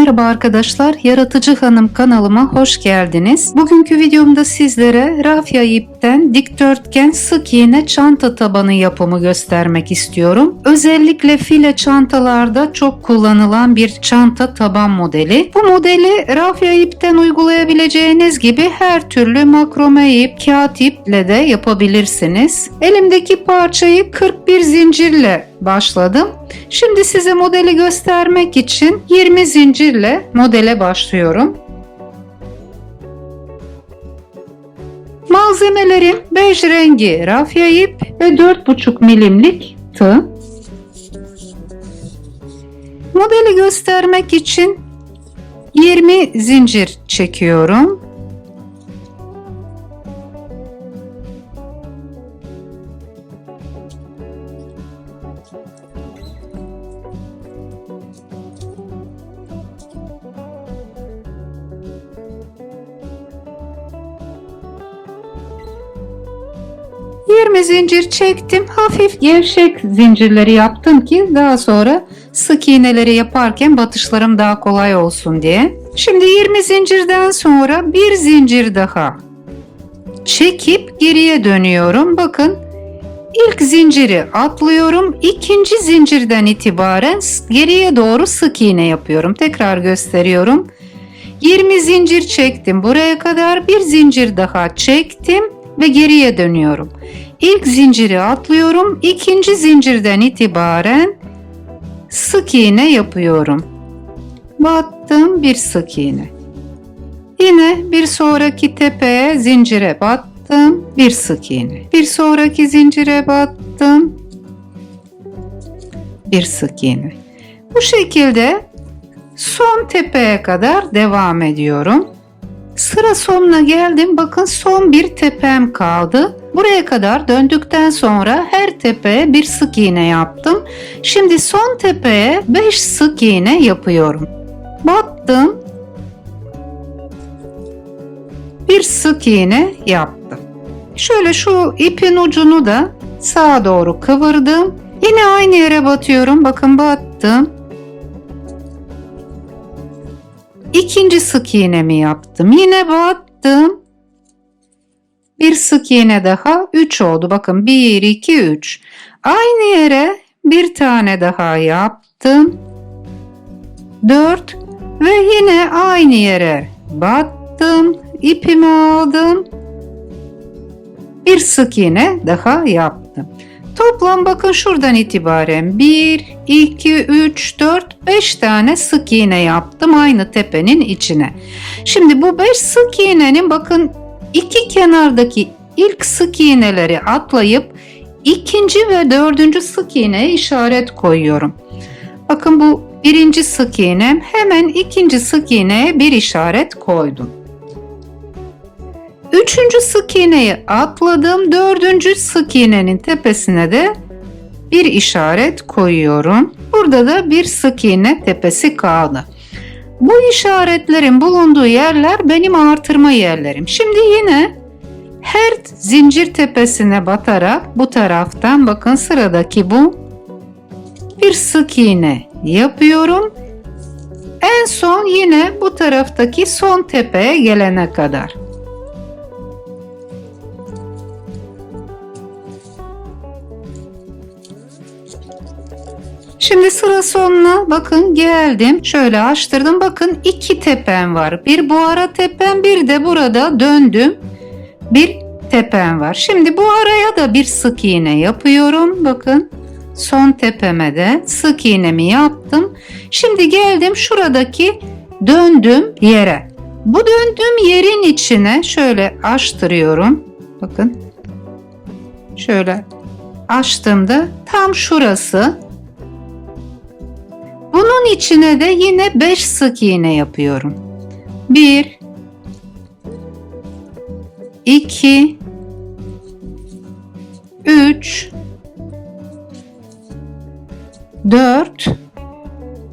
Merhaba arkadaşlar, Yaratıcı Hanım kanalıma hoş geldiniz. Bugünkü videomda sizlere rafya ipten dikdörtgen sık iğne çanta tabanı yapımı göstermek istiyorum. Özellikle file çantalarda çok kullanılan bir çanta taban modeli. Bu modeli rafya ipten uygulayabileceğiniz gibi her türlü makrome ip, kağıt iple de yapabilirsiniz. Elimdeki parçayı 41 zincirle başladım. Şimdi size modeli göstermek için 20 zincirle modele başlıyorum. Malzemelerim bej rengi rafya ip ve 4,5 milimlik tığ. Modeli göstermek için 20 zincir çekiyorum. Yirmi zincir çektim. Hafif gevşek zincirleri yaptım ki daha sonra sık iğneleri yaparken batışlarım daha kolay olsun diye. Şimdi 20 zincirden sonra bir zincir daha çekip geriye dönüyorum. Bakın ilk zinciri atlıyorum. ikinci zincirden itibaren geriye doğru sık iğne yapıyorum. Tekrar gösteriyorum. 20 zincir çektim. Buraya kadar bir zincir daha çektim ve geriye dönüyorum. İlk zinciri atlıyorum. ikinci zincirden itibaren sık iğne yapıyorum. Battım bir sık iğne. Yine bir sonraki tepeye zincire battım bir sık iğne. Bir sonraki zincire battım bir sık iğne. Bu şekilde son tepeye kadar devam ediyorum. Sıra sonuna geldim. Bakın son bir tepem kaldı. Buraya kadar döndükten sonra her tepeye bir sık iğne yaptım. Şimdi son tepeye 5 sık iğne yapıyorum. Battım. Bir sık iğne yaptım. Şöyle şu ipin ucunu da sağa doğru kıvırdım. Yine aynı yere batıyorum. Bakın battım. İkinci sık iğnemi yaptım. Yine battım. Bir sık iğne daha 3 oldu. Bakın 1 2 3. Aynı yere bir tane daha yaptım. 4 ve yine aynı yere battım. İpimi aldım. Bir sık iğne daha yaptım. Toplam bakın şuradan itibaren 1, 2, 3, 4, 5 tane sık iğne yaptım aynı tepenin içine. Şimdi bu 5 sık iğnenin bakın iki kenardaki ilk sık iğneleri atlayıp ikinci ve dördüncü sık iğneye işaret koyuyorum. Bakın bu birinci sık iğnem hemen ikinci sık iğneye bir işaret koydum. Üçüncü sık iğneyi atladım. Dördüncü sık iğnenin tepesine de bir işaret koyuyorum. Burada da bir sık iğne tepesi kaldı. Bu işaretlerin bulunduğu yerler benim artırma yerlerim. Şimdi yine her zincir tepesine batarak bu taraftan bakın sıradaki bu bir sık iğne yapıyorum. En son yine bu taraftaki son tepeye gelene kadar. Şimdi sıra sonuna bakın geldim. Şöyle açtırdım. Bakın iki tepem var. Bir bu ara tepem bir de burada döndüm. Bir tepem var. Şimdi bu araya da bir sık iğne yapıyorum. Bakın son tepeme de sık iğnemi yaptım. Şimdi geldim şuradaki döndüm yere. Bu döndüğüm yerin içine şöyle açtırıyorum. Bakın. Şöyle açtığımda tam şurası bunun içine de yine 5 sık iğne yapıyorum. 1 2 3 4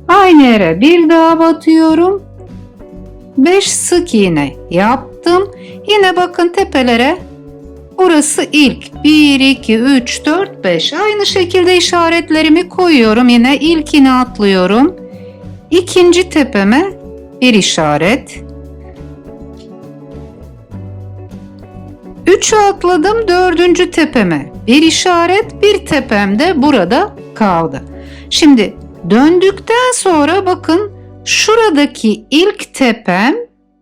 Aynı yere bir daha batıyorum. 5 sık iğne yaptım. Yine bakın tepelere Burası ilk. 1, 2, 3, 4, 5. Aynı şekilde işaretlerimi koyuyorum. Yine ilkini atlıyorum. İkinci tepeme bir işaret. 3'ü atladım dördüncü tepeme. Bir işaret bir tepem de burada kaldı. Şimdi döndükten sonra bakın şuradaki ilk tepem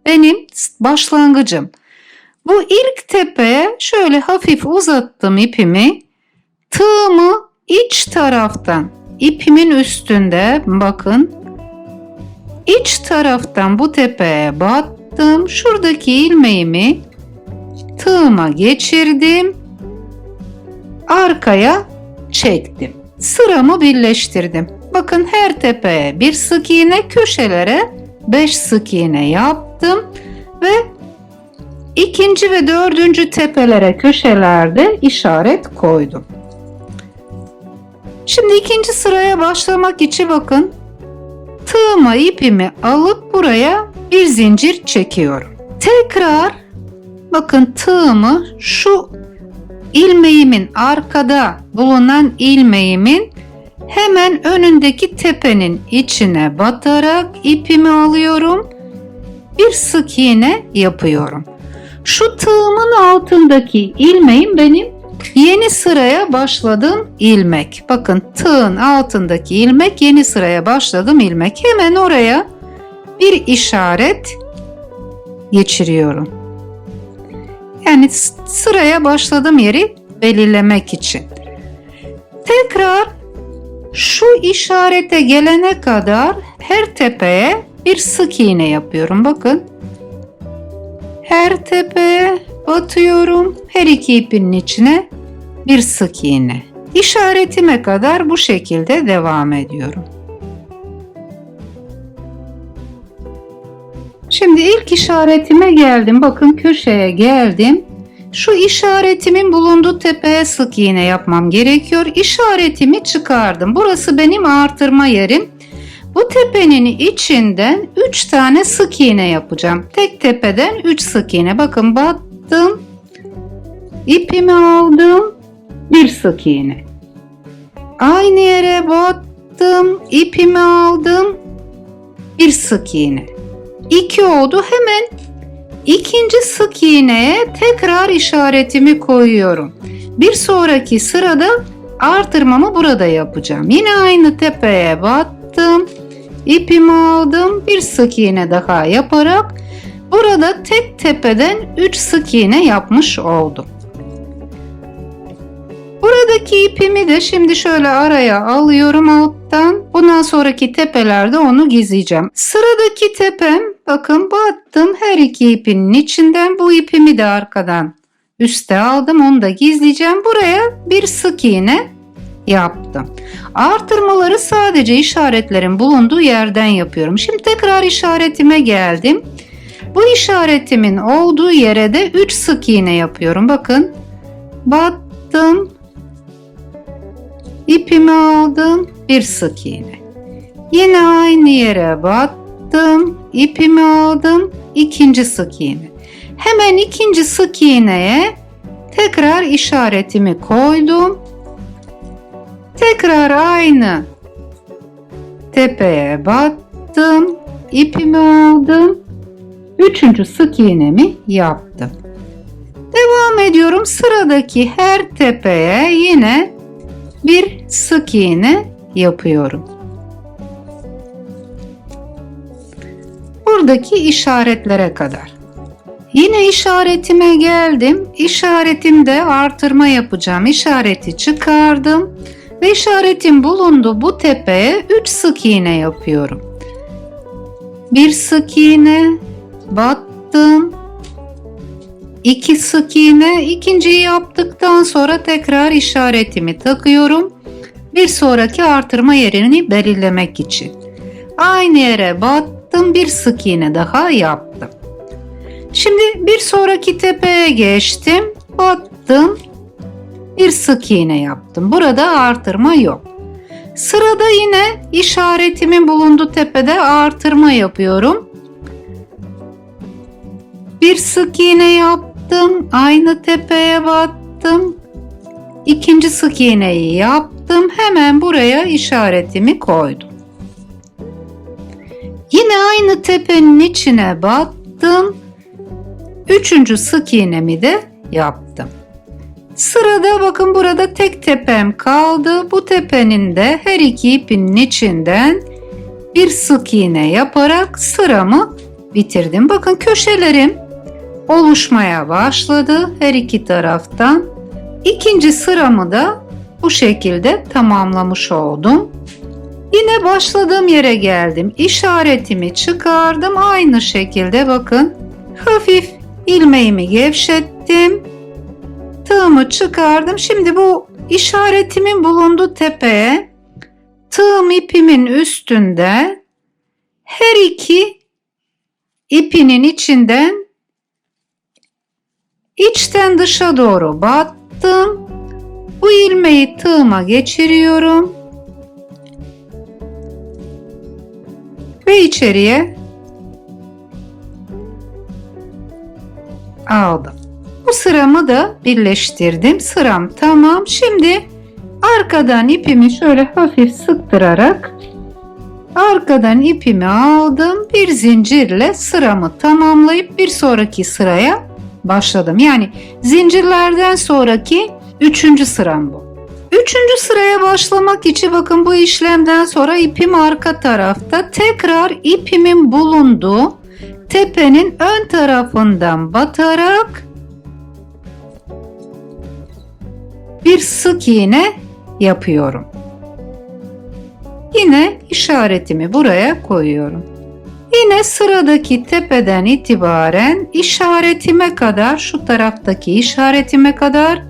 benim başlangıcım. Bu ilk tepeye şöyle hafif uzattım ipimi. Tığımı iç taraftan ipimin üstünde bakın iç taraftan bu tepeye battım. Şuradaki ilmeğimi tığıma geçirdim. Arkaya çektim. Sıramı birleştirdim. Bakın her tepeye bir sık iğne köşelere 5 sık iğne yaptım ve ikinci ve dördüncü tepelere köşelerde işaret koydum. Şimdi ikinci sıraya başlamak için bakın tığıma ipimi alıp buraya bir zincir çekiyorum. Tekrar bakın tığımı şu ilmeğimin arkada bulunan ilmeğimin hemen önündeki tepenin içine batarak ipimi alıyorum. Bir sık iğne yapıyorum. Şu tığımın altındaki ilmeğim benim yeni sıraya başladığım ilmek. Bakın tığın altındaki ilmek yeni sıraya başladığım ilmek. Hemen oraya bir işaret geçiriyorum. Yani sıraya başladığım yeri belirlemek için. Tekrar şu işarete gelene kadar her tepeye bir sık iğne yapıyorum. Bakın. Her tepeye batıyorum. Her iki ipin içine bir sık iğne. İşaretime kadar bu şekilde devam ediyorum. Şimdi ilk işaretime geldim. Bakın köşeye geldim. Şu işaretimin bulunduğu tepeye sık iğne yapmam gerekiyor. İşaretimi çıkardım. Burası benim artırma yerim. Bu tepenin içinden 3 tane sık iğne yapacağım. Tepeden 3 sık iğne. Bakın battım. İpimi aldım. Bir sık iğne. Aynı yere battım. ipimi aldım. Bir sık iğne. 2 oldu. Hemen ikinci sık iğneye tekrar işaretimi koyuyorum. Bir sonraki sırada artırmamı burada yapacağım. Yine aynı tepeye battım. ipimi aldım. Bir sık iğne daha yaparak burada tek tepeden 3 sık iğne yapmış oldum. Buradaki ipimi de şimdi şöyle araya alıyorum alttan. Bundan sonraki tepelerde onu gizleyeceğim. Sıradaki tepem bakın battım her iki ipinin içinden bu ipimi de arkadan üste aldım onu da gizleyeceğim. Buraya bir sık iğne yaptım. Artırmaları sadece işaretlerin bulunduğu yerden yapıyorum. Şimdi tekrar işaretime geldim. Bu işaretimin olduğu yere de 3 sık iğne yapıyorum. Bakın battım İpimi aldım, bir sık iğne. Yine aynı yere battım, ipimi aldım, ikinci sık iğne. Hemen ikinci sık iğneye tekrar işaretimi koydum. Tekrar aynı tepeye battım, ipimi aldım, üçüncü sık iğnemi yaptım. Devam ediyorum. Sıradaki her tepeye yine bir sık iğne yapıyorum. Buradaki işaretlere kadar. Yine işaretime geldim. İşaretimde artırma yapacağım. İşareti çıkardım ve işaretim bulundu bu tepeye 3 sık iğne yapıyorum. Bir sık iğne battım. 2 sık iğne ikinciyi yaptıktan sonra tekrar işaretimi takıyorum. Bir sonraki artırma yerini belirlemek için. Aynı yere battım bir sık iğne daha yaptım. Şimdi bir sonraki tepeye geçtim. Battım. Bir sık iğne yaptım. Burada artırma yok. Sırada yine işaretimin bulunduğu tepede artırma yapıyorum. Bir sık iğne yaptım. Aynı tepeye battım. İkinci sık iğneyi yaptım. Hemen buraya işaretimi koydum. Yine aynı tepenin içine battım. Üçüncü sık iğnemi de yaptım. Sırada bakın burada tek tepem kaldı. Bu tepenin de her iki ipinin içinden bir sık iğne yaparak sıramı bitirdim. Bakın köşelerim oluşmaya başladı her iki taraftan. İkinci sıramı da bu şekilde tamamlamış oldum. Yine başladığım yere geldim. İşaretimi çıkardım. Aynı şekilde bakın hafif ilmeğimi gevşettim. Tığımı çıkardım. Şimdi bu işaretimin bulunduğu tepeye tığım ipimin üstünde her iki ipinin içinden içten dışa doğru battım. Bu ilmeği tığıma geçiriyorum. Ve içeriye aldım. Bu sıramı da birleştirdim. Sıram tamam. Şimdi arkadan ipimi şöyle hafif sıktırarak arkadan ipimi aldım. Bir zincirle sıramı tamamlayıp bir sonraki sıraya başladım. Yani zincirlerden sonraki üçüncü sıram bu. Üçüncü sıraya başlamak için bakın bu işlemden sonra ipim arka tarafta. Tekrar ipimin bulunduğu tepenin ön tarafından batarak bir sık iğne yapıyorum. Yine işaretimi buraya koyuyorum. Yine sıradaki tepeden itibaren işaretime kadar şu taraftaki işaretime kadar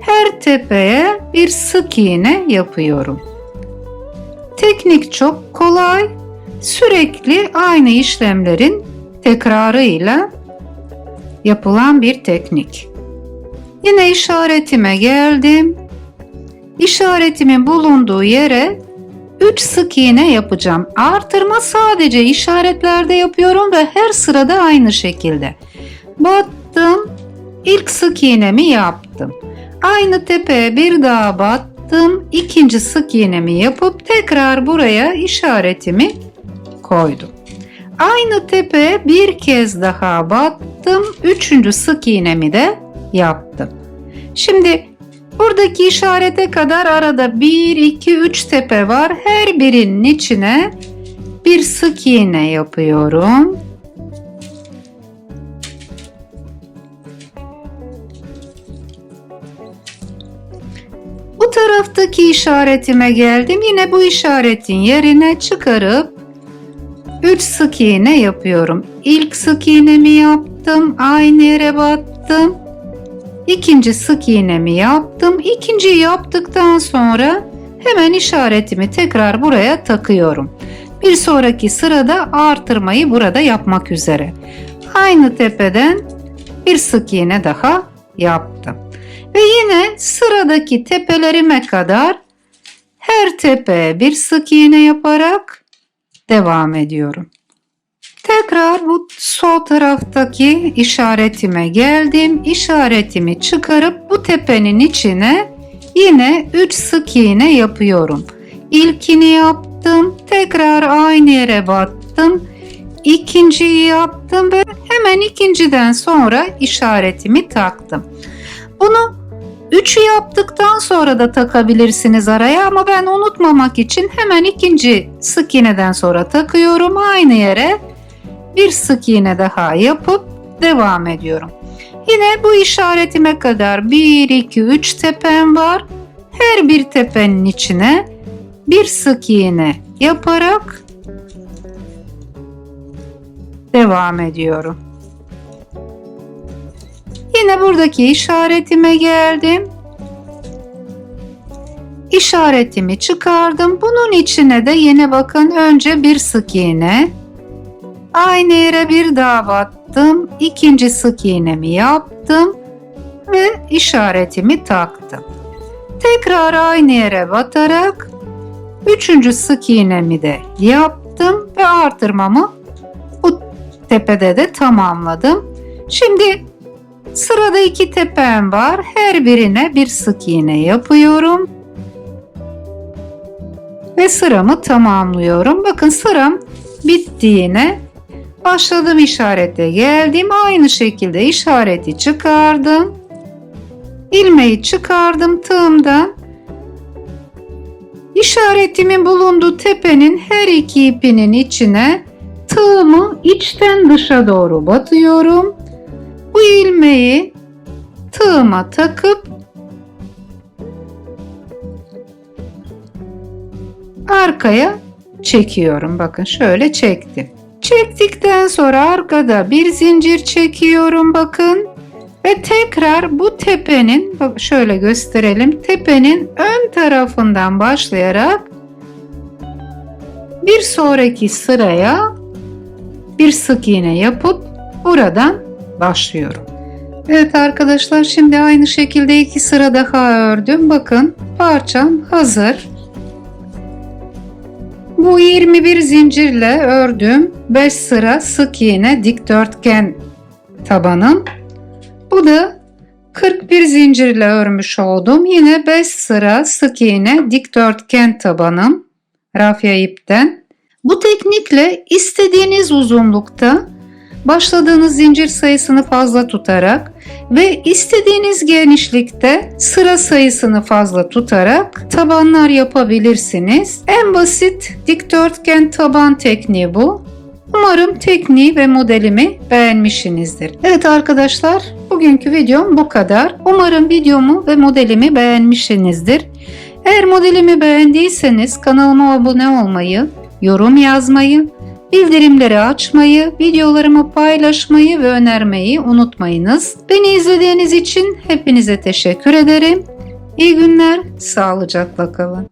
her tepeye bir sık iğne yapıyorum. Teknik çok kolay. Sürekli aynı işlemlerin tekrarıyla yapılan bir teknik. Yine işaretime geldim. İşaretimin bulunduğu yere 3 sık iğne yapacağım. Artırma sadece işaretlerde yapıyorum ve her sırada aynı şekilde. Battım. İlk sık iğnemi yaptım. Aynı tepeye bir daha battım. İkinci sık iğnemi yapıp tekrar buraya işaretimi koydum. Aynı tepeye bir kez daha battım. Üçüncü sık iğnemi de yaptım. Şimdi buradaki işarete kadar arada 1, 2, 3 tepe var. Her birinin içine bir sık iğne yapıyorum. Bu taraftaki işaretime geldim. Yine bu işaretin yerine çıkarıp 3 sık iğne yapıyorum. İlk sık iğnemi yaptım. Aynı yere battım. İkinci sık iğnemi yaptım. İkinciyi yaptıktan sonra hemen işaretimi tekrar buraya takıyorum. Bir sonraki sırada artırmayı burada yapmak üzere. Aynı tepeden bir sık iğne daha yaptım. Ve yine sıradaki tepelerime kadar her tepeye bir sık iğne yaparak devam ediyorum. Tekrar bu sol taraftaki işaretime geldim. İşaretimi çıkarıp bu tepenin içine yine 3 sık iğne yapıyorum. İlkini yaptım. Tekrar aynı yere battım. İkinciyi yaptım ve hemen ikinciden sonra işaretimi taktım. Bunu Üçü yaptıktan sonra da takabilirsiniz araya ama ben unutmamak için hemen ikinci sık iğneden sonra takıyorum aynı yere bir sık iğne daha yapıp devam ediyorum. Yine bu işaretime kadar 1 2 3 tepem var. Her bir tepenin içine bir sık iğne yaparak devam ediyorum. Yine buradaki işaretime geldim. İşaretimi çıkardım. Bunun içine de yine bakın önce bir sık iğne. Aynı yere bir daha battım. İkinci sık iğnemi yaptım ve işaretimi taktım. Tekrar aynı yere batarak üçüncü sık iğnemi de yaptım ve artırmamı bu tepede de tamamladım. Şimdi Sırada iki tepem var. Her birine bir sık iğne yapıyorum. Ve sıramı tamamlıyorum. Bakın sıram bittiğine başladım işarete geldim. Aynı şekilde işareti çıkardım. ilmeği çıkardım tığımdan. İşaretimin bulunduğu tepenin her iki ipinin içine tığımı içten dışa doğru batıyorum. Bu ilmeği tığıma takıp arkaya çekiyorum. Bakın şöyle çektim. Çektikten sonra arkada bir zincir çekiyorum bakın. Ve tekrar bu tepenin bak şöyle gösterelim. Tepenin ön tarafından başlayarak bir sonraki sıraya bir sık iğne yapıp buradan başlıyorum. Evet arkadaşlar şimdi aynı şekilde iki sıra daha ördüm. Bakın parçam hazır. Bu 21 zincirle ördüm 5 sıra sık iğne dikdörtgen tabanım. Bu da 41 zincirle örmüş oldum. Yine 5 sıra sık iğne dikdörtgen tabanım rafya ipten. Bu teknikle istediğiniz uzunlukta başladığınız zincir sayısını fazla tutarak ve istediğiniz genişlikte sıra sayısını fazla tutarak tabanlar yapabilirsiniz. En basit dikdörtgen taban tekniği bu. Umarım tekniği ve modelimi beğenmişsinizdir. Evet arkadaşlar bugünkü videom bu kadar. Umarım videomu ve modelimi beğenmişsinizdir. Eğer modelimi beğendiyseniz kanalıma abone olmayı, yorum yazmayı, bildirimleri açmayı, videolarımı paylaşmayı ve önermeyi unutmayınız. Beni izlediğiniz için hepinize teşekkür ederim. İyi günler, sağlıcakla kalın.